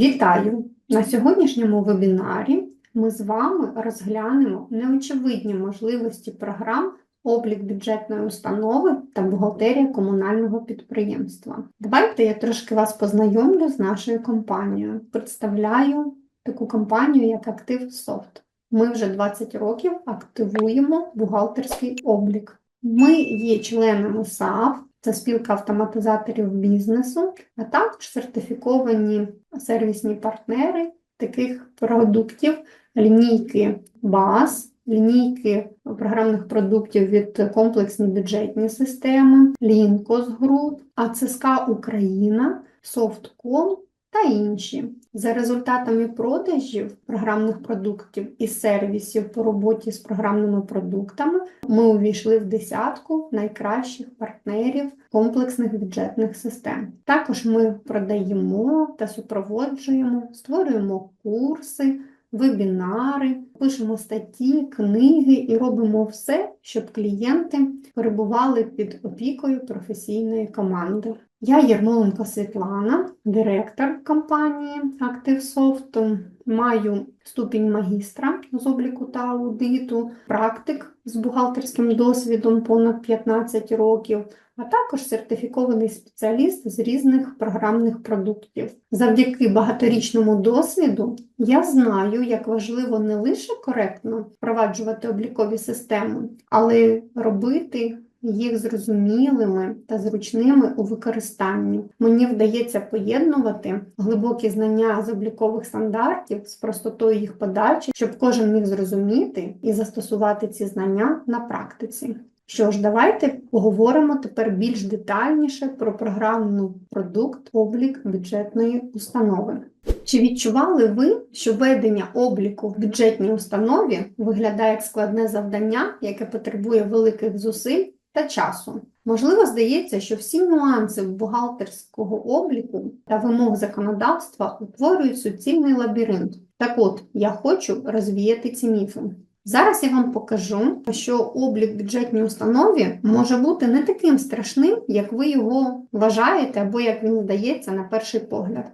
Вітаю! На сьогоднішньому вебінарі ми з вами розглянемо неочевидні можливості програм облік бюджетної установи та бухгалтерія комунального підприємства. Давайте я трошки вас познайомлю з нашою компанією. Представляю таку компанію, як Софт. Ми вже 20 років активуємо бухгалтерський облік. Ми є членами СААФ, це спілка автоматизаторів бізнесу, а також сертифіковані сервісні партнери таких продуктів, лінійки БАС, лінійки програмних продуктів від комплексні бюджетні системи, Лінкос Груп, АЦСК Україна, Софтком та інші. За результатами продажів програмних продуктів і сервісів по роботі з програмними продуктами ми увійшли в десятку найкращих партнерів комплексних бюджетних систем. Також ми продаємо та супроводжуємо, створюємо курси, вебінари, пишемо статті, книги і робимо все, щоб клієнти перебували під опікою професійної команди. Я Єрмоленко Світлана, директор компанії ActiveSoft. Маю ступінь магістра з обліку та аудиту, практик з бухгалтерським досвідом понад 15 років, а також сертифікований спеціаліст з різних програмних продуктів. Завдяки багаторічному досвіду я знаю, як важливо не лише коректно впроваджувати облікові системи, але робити їх зрозумілими та зручними у використанні. Мені вдається поєднувати глибокі знання з облікових стандартів з простотою їх подачі, щоб кожен міг зрозуміти і застосувати ці знання на практиці. Що ж, давайте поговоримо тепер більш детальніше про програмний продукт облік бюджетної установи. Чи відчували ви, що ведення обліку в бюджетній установі виглядає як складне завдання, яке потребує великих зусиль та часу? Можливо, здається, що всі нюанси бухгалтерського обліку та вимог законодавства утворюють суцільний лабіринт. Так от, я хочу розвіяти ці міфи. Зараз я вам покажу, що облік бюджетній установі може бути не таким страшним, як ви його вважаєте, або як він здається на перший погляд.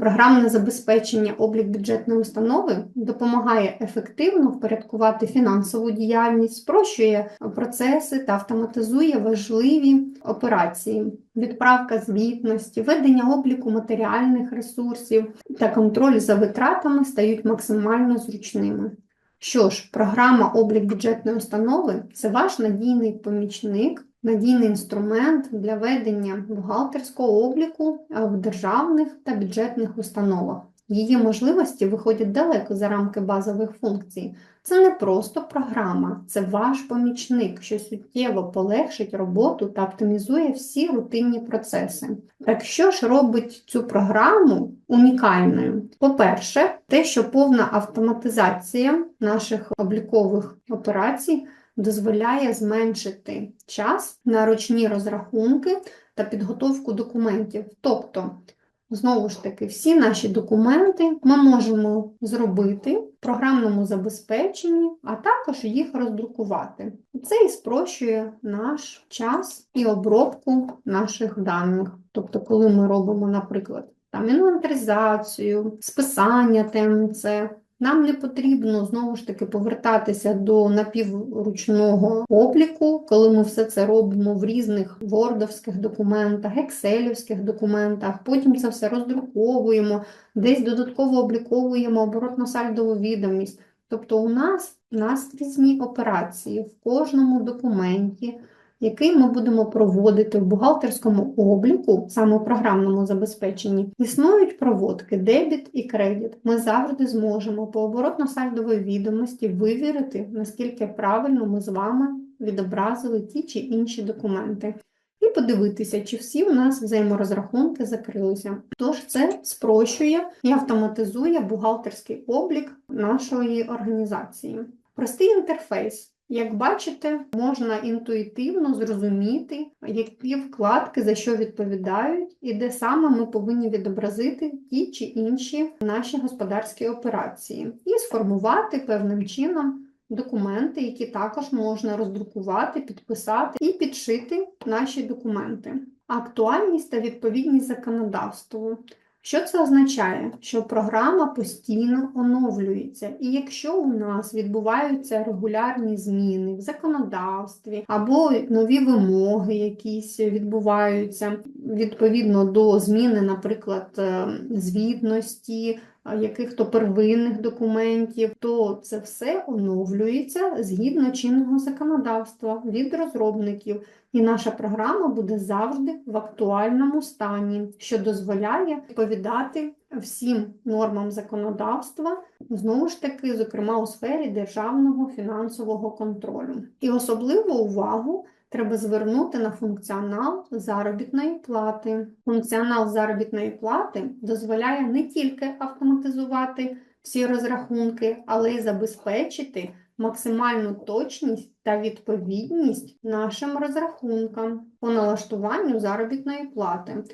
Програмне забезпечення облік бюджетної установи допомагає ефективно впорядкувати фінансову діяльність, спрощує процеси та автоматизує важливі операції, відправка звітності, ведення обліку матеріальних ресурсів та контроль за витратами стають максимально зручними. Що ж, програма облік бюджетної установи це ваш надійний помічник, надійний інструмент для ведення бухгалтерського обліку в державних та бюджетних установах. Її можливості виходять далеко за рамки базових функцій. Це не просто програма, це ваш помічник, що суттєво полегшить роботу та оптимізує всі рутинні процеси. Так що ж робить цю програму унікальною? По-перше, те, що повна автоматизація наших облікових операцій дозволяє зменшити час на ручні розрахунки та підготовку документів. Тобто, Знову ж таки, всі наші документи ми можемо зробити в програмному забезпеченні, а також їх роздрукувати. Це і спрощує наш час і обробку наших даних. Тобто, коли ми робимо, наприклад, там інвентаризацію, списання ТМЦ, нам не потрібно знову ж таки повертатися до напівручного обліку, коли ми все це робимо в різних вордовських документах, екселівських документах, потім це все роздруковуємо, десь додатково обліковуємо оборотно-сальдову відомість. Тобто у нас наскрізні операції в кожному документі який ми будемо проводити в бухгалтерському обліку, саме у програмному забезпеченні, існують проводки дебіт і кредит. Ми завжди зможемо по оборотно-сальдовій відомості вивірити, наскільки правильно ми з вами відобразили ті чи інші документи. І подивитися, чи всі у нас взаєморозрахунки закрилися. Тож це спрощує і автоматизує бухгалтерський облік нашої організації. Простий інтерфейс. Як бачите, можна інтуїтивно зрозуміти, які вкладки за що відповідають, і де саме ми повинні відобразити ті чи інші наші господарські операції, і сформувати певним чином документи, які також можна роздрукувати, підписати і підшити наші документи. Актуальність та відповідність законодавству. Що це означає? Що програма постійно оновлюється, і якщо у нас відбуваються регулярні зміни в законодавстві або нові вимоги, якісь відбуваються відповідно до зміни, наприклад, е, звітності, яких-то первинних документів, то це все оновлюється згідно чинного законодавства від розробників. І наша програма буде завжди в актуальному стані, що дозволяє відповідати всім нормам законодавства, знову ж таки, зокрема у сфері державного фінансового контролю. І особливу увагу треба звернути на функціонал заробітної плати. Функціонал заробітної плати дозволяє не тільки автоматизувати всі розрахунки, але й забезпечити максимальну точність та відповідність нашим розрахункам по налаштуванню заробітної плати.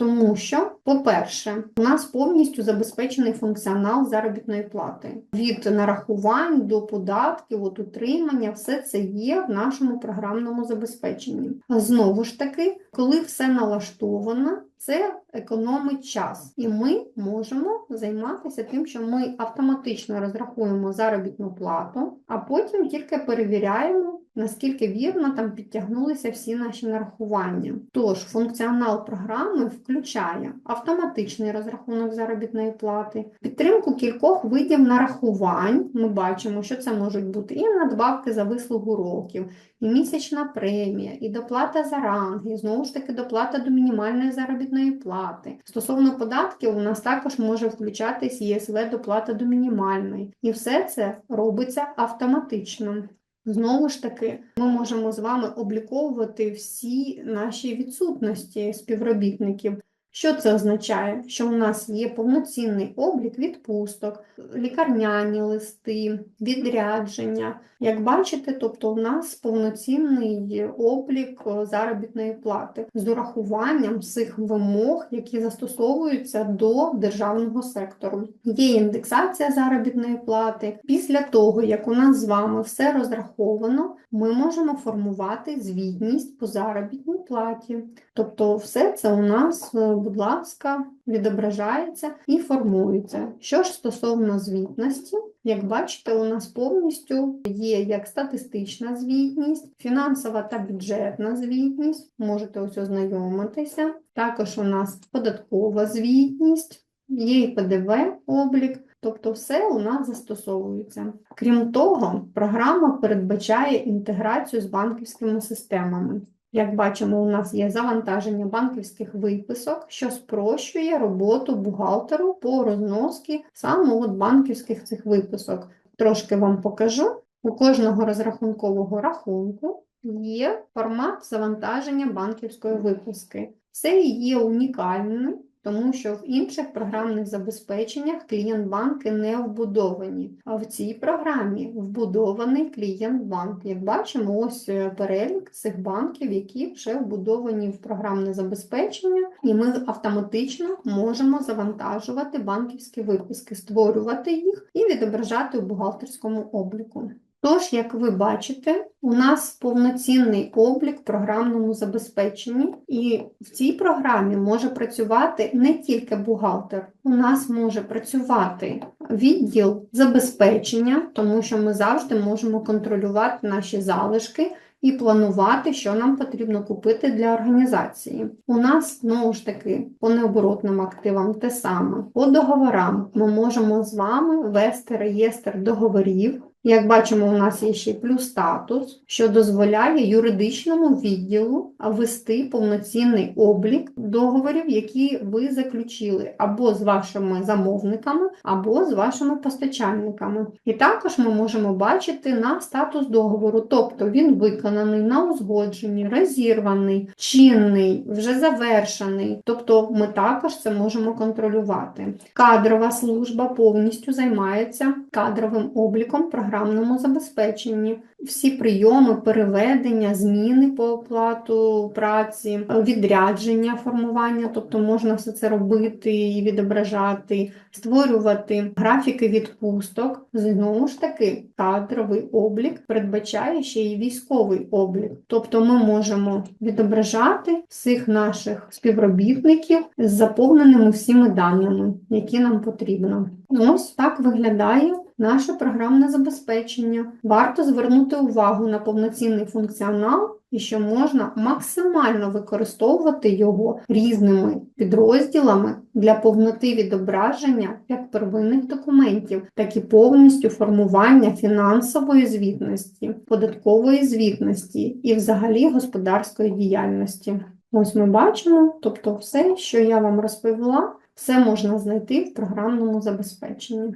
Тому що, по-перше, у нас повністю забезпечений функціонал заробітної плати. Від нарахувань до податків, от утримання, все це є в нашому програмному забезпеченні. Знову ж таки, коли все налаштовано, це економить час, і ми можемо займатися тим, що ми автоматично розрахуємо заробітну плату, а потім тільки перевіряємо, наскільки вірно там підтягнулися всі наші нарахування. Тож функціонал програми включає автоматичний розрахунок заробітної плати, підтримку кількох видів нарахувань. Ми бачимо, що це можуть бути і надбавки за вислугу років, і місячна премія, і доплата за ранги, і знову ж таки доплата до мінімальної заробітної плати. Стосовно податків, у нас також може включатись ЄСВ доплата до мінімальної. І все це робиться автоматично. Знову ж таки, ми можемо з вами обліковувати всі наші відсутності співробітників. Що це означає? Що у нас є повноцінний облік відпусток, лікарняні листи, відрядження. Як бачите, тобто у нас повноцінний облік е, заробітної плати з урахуванням всіх вимог, які застосовуються до державного сектору. Є індексація заробітної плати. Після того, як у нас з вами все розраховано, ми можемо формувати звітність по заробітній платі. Тобто, все це у нас, е, будь ласка, відображається і формується. Що ж стосовно звітності, як бачите, у нас повністю є як статистична звітність, фінансова та бюджетна звітність, можете ось ознайомитися. Також у нас податкова звітність, є і ПДВ облік. Тобто все у нас застосовується. Крім того, програма передбачає інтеграцію з банківськими системами. Як бачимо, у нас є завантаження банківських виписок, що спрощує роботу бухгалтеру по розноски саме от банківських цих виписок. Трошки вам покажу. У кожного розрахункового рахунку є формат завантаження банківської виписки. Це є унікальним, тому що в інших програмних забезпеченнях клієнт-банки не вбудовані. А в цій програмі вбудований клієнт-банк. Як бачимо, ось е, перелік цих банків, які вже вбудовані в програмне забезпечення, і ми автоматично можемо завантажувати банківські виписки, створювати їх і відображати у бухгалтерському обліку. Тож, як ви бачите, у нас повноцінний облік в програмному забезпеченні, і в цій програмі може працювати не тільки бухгалтер, у нас може працювати відділ забезпечення, тому що ми завжди можемо контролювати наші залишки. І планувати, що нам потрібно купити для організації. У нас, знову ж таки, по необоротним активам те саме. По договорам ми можемо з вами вести реєстр договорів, як бачимо, у нас є ще плюс статус, що дозволяє юридичному відділу ввести повноцінний облік договорів, які ви заключили або з вашими замовниками, або з вашими постачальниками. І також ми можемо бачити на статус договору, тобто він виконаний на узгодженні, розірваний, чинний, вже завершений. Тобто ми також це можемо контролювати. Кадрова служба повністю займається кадровим обліком програми програмному забезпеченні. Всі прийоми, переведення, зміни по оплату праці, відрядження формування, тобто можна все це робити і відображати, створювати графіки відпусток. Знову ж таки, кадровий облік передбачає ще й військовий облік. Тобто ми можемо відображати всіх наших співробітників з заповненими всіми даними, які нам потрібно. Ось так виглядає наше програмне забезпечення. Варто звернути увагу на повноцінний функціонал і що можна максимально використовувати його різними підрозділами для повноти відображення як первинних документів, так і повністю формування фінансової звітності, податкової звітності і взагалі господарської діяльності. Ось ми бачимо, тобто все, що я вам розповіла, все можна знайти в програмному забезпеченні.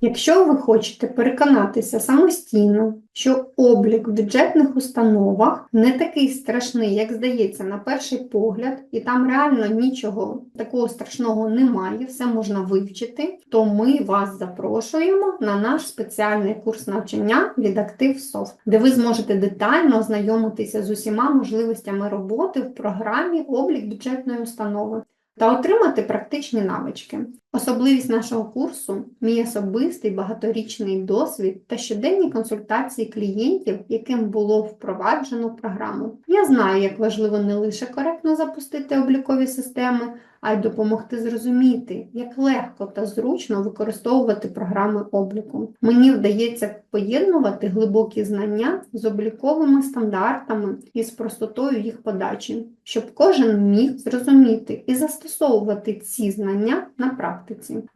Якщо ви хочете переконатися самостійно, що облік в бюджетних установах не такий страшний, як здається, на перший погляд, і там реально нічого такого страшного немає, все можна вивчити, то ми вас запрошуємо на наш спеціальний курс навчання від ActiveSoft, де ви зможете детально ознайомитися з усіма можливостями роботи в програмі облік бюджетної установи та отримати практичні навички. Особливість нашого курсу мій особистий багаторічний досвід та щоденні консультації клієнтів, яким було впроваджено програму. Я знаю, як важливо не лише коректно запустити облікові системи, а й допомогти зрозуміти, як легко та зручно використовувати програми обліку. Мені вдається поєднувати глибокі знання з обліковими стандартами і з простотою їх подачі, щоб кожен міг зрозуміти і застосовувати ці знання на практиці.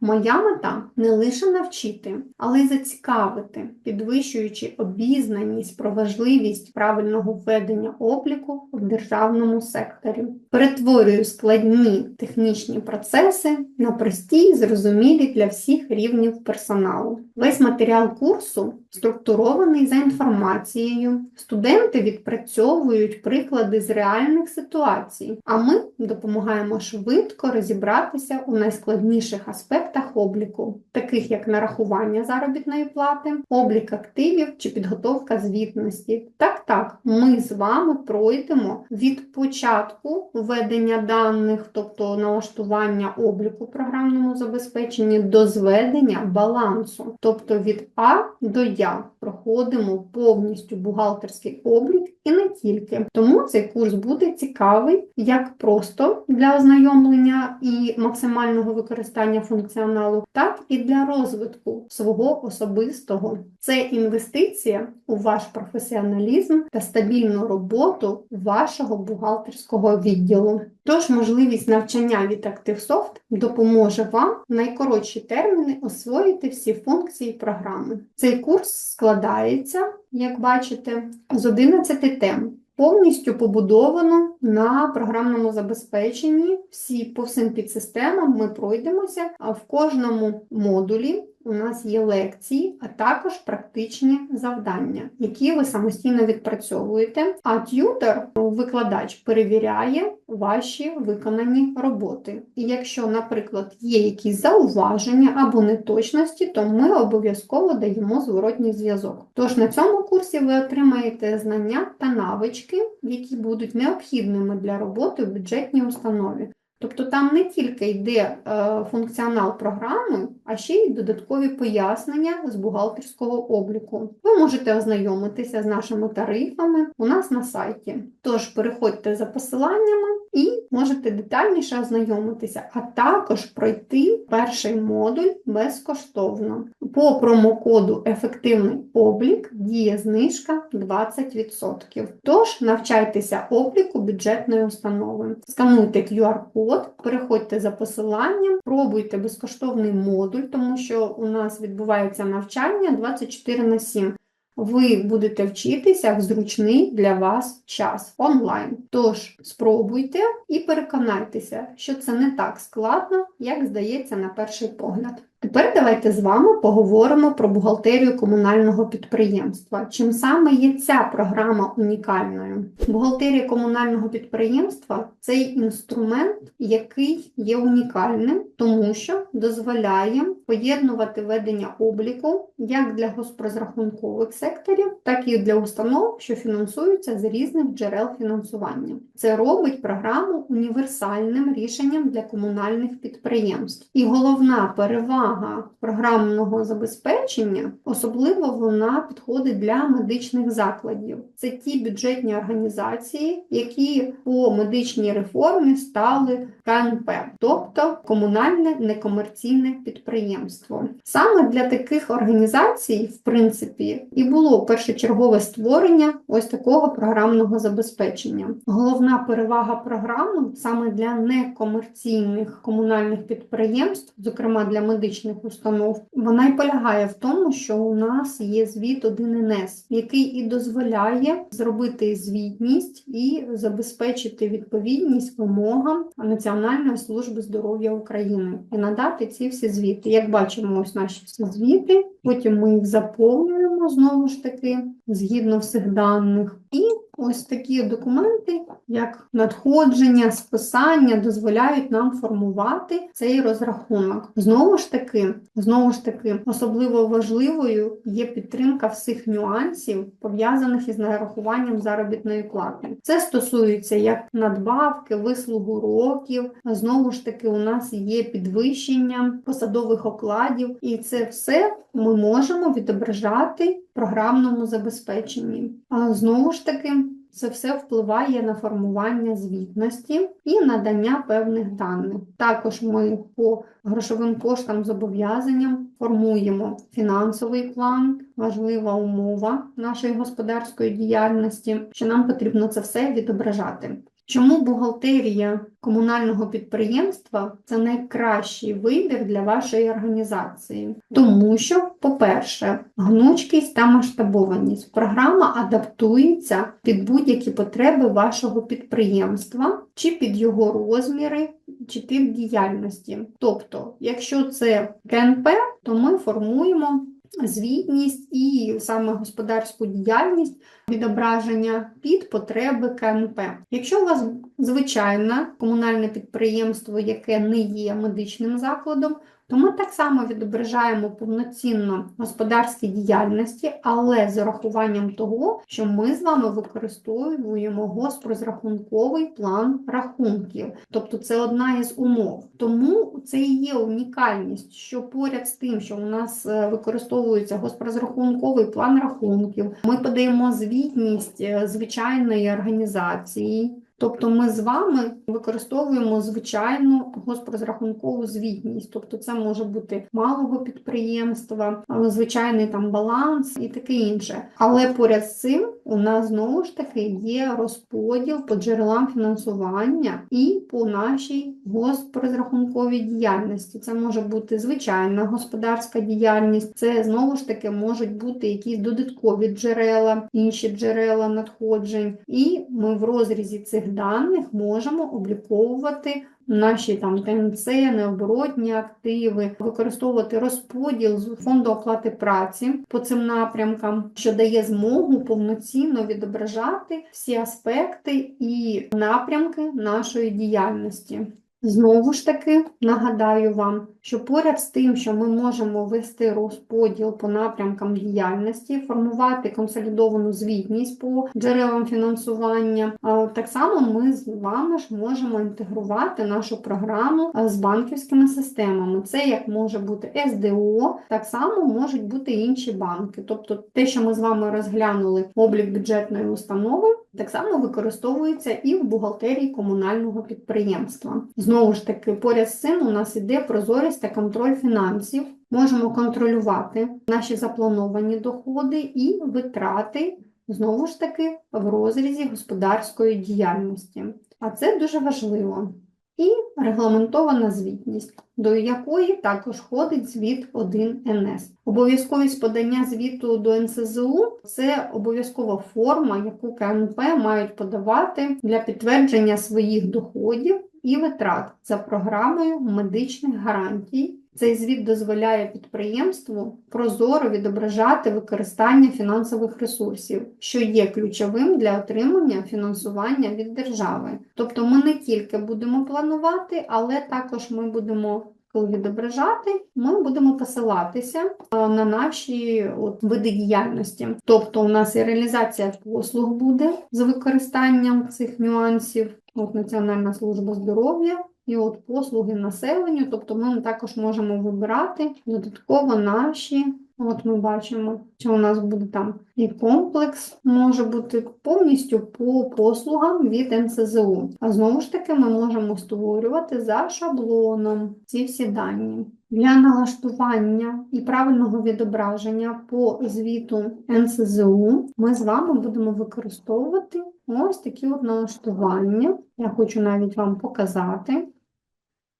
Моя мета не лише навчити, але й зацікавити, підвищуючи обізнаність про важливість правильного введення обліку в державному секторі. Перетворюю складні технічні процеси на прості, зрозумілі для всіх рівнів персоналу. Весь матеріал курсу структурований за інформацією. Студенти відпрацьовують приклади з реальних ситуацій, а ми допомагаємо швидко розібратися у найскладніших аспектах обліку, таких як нарахування заробітної плати, облік активів чи підготовка звітності. Так, так, ми з вами пройдемо від початку введення даних, тобто налаштування обліку програмному забезпеченні до зведення балансу, тобто від А до Я проходимо повністю бухгалтерський облік і не тільки. Тому цей курс буде цікавий як просто для ознайомлення і максимального використання функціоналу, так і для розвитку свого особистого. Це інвестиція у ваш професіоналізм та стабільну роботу вашого бухгалтерського відділу. Тож можливість навчання від ActiveSoft допоможе вам в найкоротші терміни освоїти всі функції програми. Цей курс складається, як бачите, з 11 тем. Повністю побудовано на програмному забезпеченні. Всі по всім підсистемам ми пройдемося, а в кожному модулі у нас є лекції, а також практичні завдання, які ви самостійно відпрацьовуєте. А т'ютер, викладач, перевіряє ваші виконані роботи. І якщо, наприклад, є якісь зауваження або неточності, то ми обов'язково даємо зворотній зв'язок. Тож на цьому курсі ви отримаєте знання та навички, які будуть необхідними для роботи в бюджетній установі. Тобто там не тільки йде е, функціонал програми, а ще й додаткові пояснення з бухгалтерського обліку. Ви можете ознайомитися з нашими тарифами у нас на сайті. Тож переходьте за посиланнями і можете детальніше ознайомитися, а також пройти перший модуль безкоштовно. По промокоду Ефективний облік діє знижка 20%. Тож навчайтеся обліку бюджетної установи. Скануйте QR-код, переходьте за посиланням, пробуйте безкоштовний модуль, тому що у нас відбувається навчання 24 на 7 ви будете вчитися в зручний для вас час онлайн. Тож спробуйте і переконайтеся, що це не так складно, як здається на перший погляд. Тепер давайте з вами поговоримо про бухгалтерію комунального підприємства. Чим саме є ця програма унікальною? Бухгалтерія комунального підприємства це інструмент, який є унікальним, тому що дозволяє поєднувати ведення обліку як для госпрозрахункових секторів, так і для установ, що фінансуються з різних джерел фінансування. Це робить програму універсальним рішенням для комунальних підприємств. І головна перевага програмного забезпечення, особливо вона підходить для медичних закладів. Це ті бюджетні організації, які по медичній реформі стали КНП, тобто комунальне некомерційне підприємство. Саме для таких організацій, в принципі, і було першочергове створення ось такого програмного забезпечення. Головна перевага програми саме для некомерційних комунальних підприємств, зокрема для медичних установ, вона й полягає в тому, що у нас є звіт 1НС, який і дозволяє зробити звітність і забезпечити відповідність вимогам Національної служби здоров'я України і надати ці всі звіти. Як бачимо, ось наші всі звіти. Потім ми їх заповнюємо знову ж таки згідно всіх даних. І ось такі документи, як надходження, списання, дозволяють нам формувати цей розрахунок. Знову ж таки, знову ж таки, особливо важливою є підтримка всіх нюансів, пов'язаних із нарахуванням заробітної плати. Це стосується як надбавки, вислугу років. Знову ж таки, у нас є підвищення посадових окладів, і це все ми можемо відображати програмному забезпеченні. А знову ж таки. Це все впливає на формування звітності і надання певних даних. Також ми по грошовим коштам зобов'язанням формуємо фінансовий план, важлива умова нашої господарської діяльності, що нам потрібно це все відображати. Чому бухгалтерія комунального підприємства це найкращий вибір для вашої організації? Тому що, по-перше, гнучкість та масштабованість. Програма адаптується під будь-які потреби вашого підприємства чи під його розміри. Чи тип діяльності. Тобто, якщо це КНП, то ми формуємо звітність і саме господарську діяльність відображення під потреби КНП. Якщо у вас звичайне комунальне підприємство, яке не є медичним закладом, то ми так само відображаємо повноцінно господарські діяльності, але з урахуванням того, що ми з вами використовуємо госпрозрахунковий план рахунків. Тобто це одна із умов. Тому це і є унікальність, що поряд з тим, що у нас е, використовується госпрозрахунковий план рахунків, ми подаємо звітність е, звичайної організації. Тобто ми з вами використовуємо звичайну госпрозрахункову звітність, тобто це може бути малого підприємства, звичайний там баланс і таке інше. Але поряд з цим у нас знову ж таки є розподіл по джерелам фінансування і по нашій госпрозрахунковій діяльності. Це може бути звичайна господарська діяльність, це знову ж таки можуть бути якісь додаткові джерела, інші джерела надходжень, і ми в розрізі цих даних можемо обліковувати наші там ТНЦ, необоротні активи, використовувати розподіл з фонду оплати праці по цим напрямкам, що дає змогу повноцінно відображати всі аспекти і напрямки нашої діяльності. Знову ж таки нагадаю вам, що поряд з тим, що ми можемо вести розподіл по напрямкам діяльності, формувати консолідовану звітність по джерелам фінансування, так само ми з вами ж можемо інтегрувати нашу програму з банківськими системами. Це як може бути СДО, так само можуть бути інші банки. Тобто те, що ми з вами розглянули облік бюджетної установи, так само використовується і в бухгалтерії комунального підприємства. Знову ж таки, поряд з цим у нас іде прозорість та контроль фінансів. Можемо контролювати наші заплановані доходи і витрати, знову ж таки, в розрізі господарської діяльності. А це дуже важливо і регламентована звітність, до якої також входить звіт 1НС. Обов'язковість подання звіту до НСЗУ це обов'язкова форма, яку КНП мають подавати для підтвердження своїх доходів і витрат за програмою медичних гарантій Цей звіт дозволяє підприємству прозоро відображати використання фінансових ресурсів, що є ключовим для отримання фінансування від держави. Тобто ми не тільки будемо планувати, але також ми будемо відображати, ми будемо посилатися е, на наші от, види діяльності. Тобто, у нас і реалізація послуг буде з використанням цих нюансів, от Національна служба здоров'я. І от послуги населенню, тобто ми також можемо вибирати додатково наші. От ми бачимо, що у нас буде там і комплекс може бути повністю по послугам від НСЗУ. А знову ж таки, ми можемо створювати за шаблоном ці всі дані. Для налаштування і правильного відображення по звіту НСЗУ ми з вами будемо використовувати ось такі от налаштування. Я хочу навіть вам показати,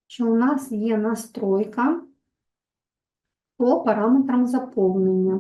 що у нас є настройка по параметрам заповнення.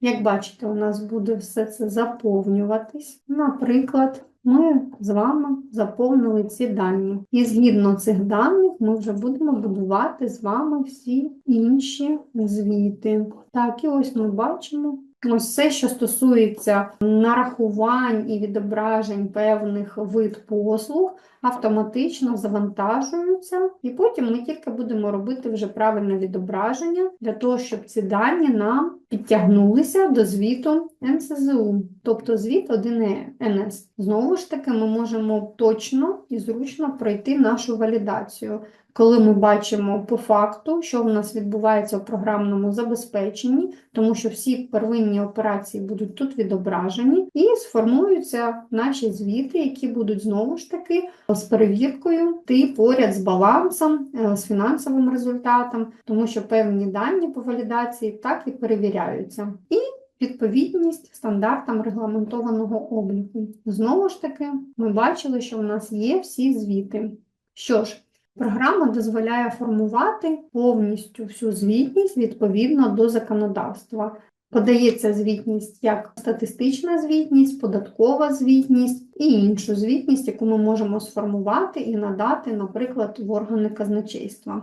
Як бачите, у нас буде все це заповнюватись. Наприклад, ми з вами заповнили ці дані. І згідно цих даних ми вже будемо будувати з вами всі інші звіти. Так, і ось ми бачимо. Ось все, що стосується нарахувань і відображень певних вид послуг, автоматично завантажуються, і потім ми тільки будемо робити вже правильне відображення для того, щоб ці дані нам підтягнулися до звіту НСЗУ, тобто звіт 1НС. Знову ж таки, ми можемо точно і зручно пройти нашу валідацію. Коли ми бачимо по факту, що в нас відбувається в програмному забезпеченні, тому що всі первинні операції будуть тут відображені, і сформуються наші звіти, які будуть знову ж таки з перевіркою ти поряд з балансом, е, з фінансовим результатом, тому що певні дані по валідації так і перевіряються. І Відповідність стандартам регламентованого обліку. Знову ж таки, ми бачили, що у нас є всі звіти. Що ж, Програма дозволяє формувати повністю всю звітність відповідно до законодавства. Подається звітність як статистична звітність, податкова звітність і іншу звітність, яку ми можемо сформувати і надати, наприклад, в органи казначейства.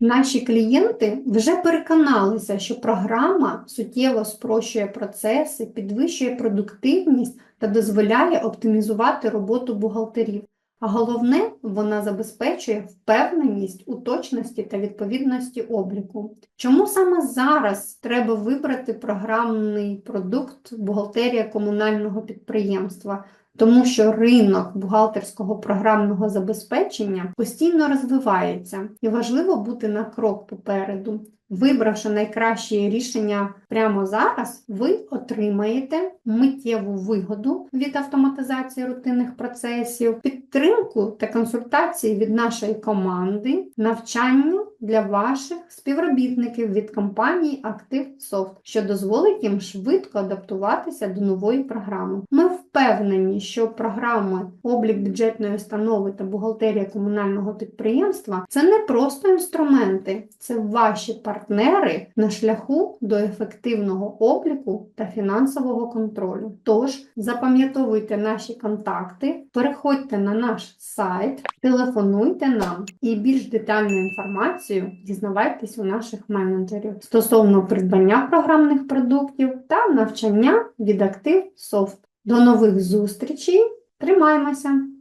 Наші клієнти вже переконалися, що програма суттєво спрощує процеси, підвищує продуктивність та дозволяє оптимізувати роботу бухгалтерів. А головне, вона забезпечує впевненість у точності та відповідності обліку. Чому саме зараз треба вибрати програмний продукт бухгалтерія комунального підприємства? Тому що ринок бухгалтерського програмного забезпечення постійно розвивається і важливо бути на крок попереду. Вибравши найкраще рішення прямо зараз, ви отримаєте миттєву вигоду від автоматизації рутинних процесів, підтримку та консультації від нашої команди, навчання для ваших співробітників від компанії ActiveSoft, що дозволить їм швидко адаптуватися до нової програми. Ми впевнені, що програми облік бюджетної установи та бухгалтерія комунального підприємства це не просто інструменти, це ваші партнери на шляху до ефективного обліку та фінансового контролю. Тож запам'ятовуйте наші контакти, переходьте на наш сайт, телефонуйте нам і більш детальну інформацію дізнавайтесь у наших менеджерів стосовно придбання програмних продуктів та навчання від Active Soft. До нових зустрічей! Тримаймося!